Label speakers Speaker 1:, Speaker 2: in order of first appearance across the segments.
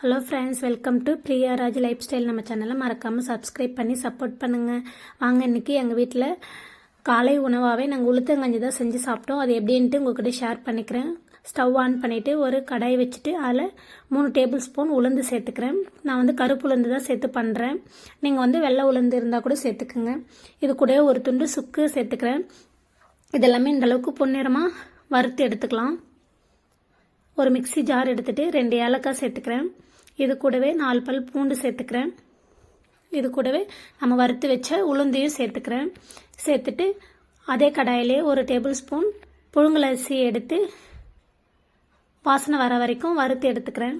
Speaker 1: Hello friends welcome to Priya Raj lifestyle நம்ம சேனலை மறக்காமல் சப்ஸ்கிரைப் பண்ணி சப்போர்ட் பண்ணுங்கள் வாங்க இன்றைக்கி எங்கள் வீட்டில் காலை உணவாகவே நாங்கள் உளுத்தங்கஞ்சி தான் செஞ்சு சாப்பிட்டோம். அது எப்படின்ட்டு உங்கள்கிட்ட ஷேர் பண்ணிக்கிறேன். ஸ்டவ் ஆன் பண்ணிவிட்டு ஒரு கடாய் வச்சுட்டு அதில் மூணு டேபிள் ஸ்பூன் உளுந்து சேர்த்துக்கிறேன். நான் வந்து கருப்பு உளுந்து தான் சேர்த்து பண்ணுறேன் நீங்கள் வந்து வெள்ளை உளுந்து இருந்தால் கூட சேர்த்துக்குங்க. இது கூட ஒரு துண்டு சுக்கு சேர்த்துக்கிறேன். இதெல்லாமே இந்த அளவுக்கு பொன்னிறமாக வறுத்து எடுத்துக்கலாம். ஒரு மிக்ஸி ஜார் எடுத்துகிட்டு ரெண்டு ஏலக்காய் சேர்த்துக்கிறேன். இது கூடவே நாலு பல் பூண்டு சேர்த்துக்கிறேன். இது கூடவே நம்ம வறுத்து வச்ச உளுந்தையும் சேர்த்துக்கிறேன். சேர்த்துட்டு அதே கடாயிலே ஒரு டேபிள் ஸ்பூன் புழுங்கலரிசி எடுத்து வாசனை வர வரைக்கும் வறுத்து எடுத்துக்கிறேன்.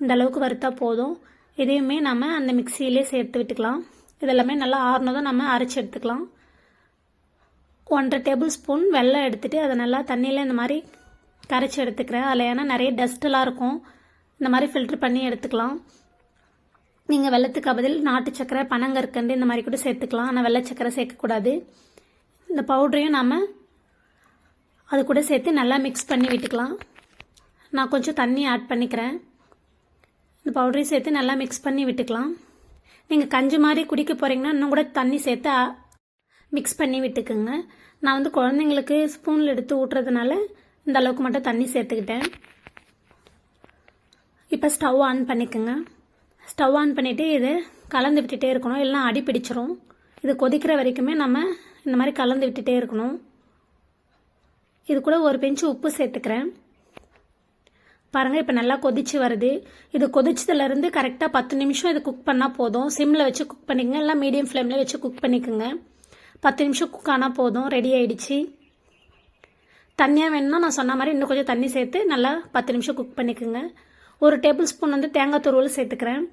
Speaker 1: இந்த அளவுக்கு வறுத்தா போதும். இதையுமே நம்ம அந்த மிக்சியிலே சேர்த்து விட்டுக்கலாம். இதெல்லாமே நல்லா ஆறுனதும் நம்ம அரைச்சி எடுத்துக்கலாம். ஒன்றரை டேபிள் ஸ்பூன் வெல்லம் எடுத்துகிட்டு அதை நல்லா தண்ணியில் இந்த மாதிரி கரைச்சி எடுத்துக்கிறேன். அதில் ஏன்னா நிறைய டஸ்ட்டெலாம் இருக்கும். இந்த மாதிரி ஃபில்ட்ரு பண்ணி எடுத்துக்கலாம். நீங்கள் வெள்ளத்துக்கு பதில் நாட்டு சக்கரை பனங்கற்கண்டு இந்த மாதிரி கூட சேர்த்துக்கலாம். ஆனால் வெள்ளை சக்கரை சேர்க்கக்கூடாது. இந்த பவுடரையும் நாம் அது கூட சேர்த்து நல்லா மிக்ஸ் பண்ணி விட்டுக்கலாம். நான் கொஞ்சம் தண்ணி ஆட் பண்ணிக்கிறேன். இந்த பவுடரையும் சேர்த்து நல்லா மிக்ஸ் பண்ணி விட்டுக்கலாம். நீங்கள் கஞ்சி மாதிரி குடிக்க போகிறீங்கன்னா இன்னும் கூட தண்ணி சேர்த்து மிக்ஸ் பண்ணி விட்டுக்குங்க. நான் வந்து குழந்தைங்களுக்கு ஸ்பூனில் எடுத்து ஊட்டுறதுனால இந்த அளவுக்கு மட்டும் தண்ணி சேர்த்துக்கிட்டேன். இப்போ ஸ்டவ் ஆன் பண்ணிக்கோங்க. ஸ்டவ் ஆன் பண்ணிவிட்டு இது கலந்து விட்டுட்டே இருக்கணும். எல்லாம் அடி பிடிச்சிரும். இது கொதிக்கிற வரைக்குமே நம்ம இந்த மாதிரி கலந்து விட்டுட்டே இருக்கணும். இது கூட ஒரு பெஞ்சு உப்பு சேர்த்துக்கிறேன். பாருங்கள் இப்போ நல்லா கொதிச்சு வருது. இது கொதிச்சதுலேருந்து கரெக்டாக பத்து நிமிஷம் இது குக் பண்ணால் போதும். சிம்மில் வச்சு குக் பண்ணிக்கங்க. எல்லாம் மீடியம் ஃப்ளேமில் வச்சு குக் பண்ணிக்கோங்க. பத்து நிமிஷம் குக் ஆனால் போதும். ரெடி ஆகிடுச்சு தண்ணியாக வேணும்னா நான் சொன்ன மாதிரி இன்னும் கொஞ்சம் தண்ணி சேர்த்து நல்லா பத்து நிமிஷம் குக் பண்ணிக்கோங்க. ஒரு டேபிள் ஸ்பூன் வந்து தேங்காய் துருவல் சேர்த்துக்கிறேன்.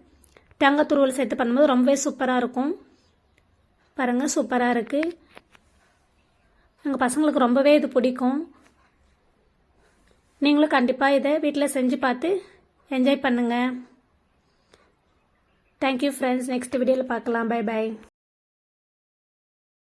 Speaker 1: தேங்காய் துருவல் சேர்த்து பண்ணும்போது ரொம்பவே சூப்பராக இருக்கும். பாருங்கள் சூப்பராக இருக்குது எங்கள் பசங்களுக்கு ரொம்பவே இது பிடிக்கும். நீங்களும் கண்டிப்பாக இதை வீட்டில் செஞ்சு பார்த்து என்ஜாய் பண்ணுங்கள் தேங்க்யூ ஃப்ரெண்ட்ஸ் நெக்ஸ்ட் வீடியோவில் பார்க்கலாம். By by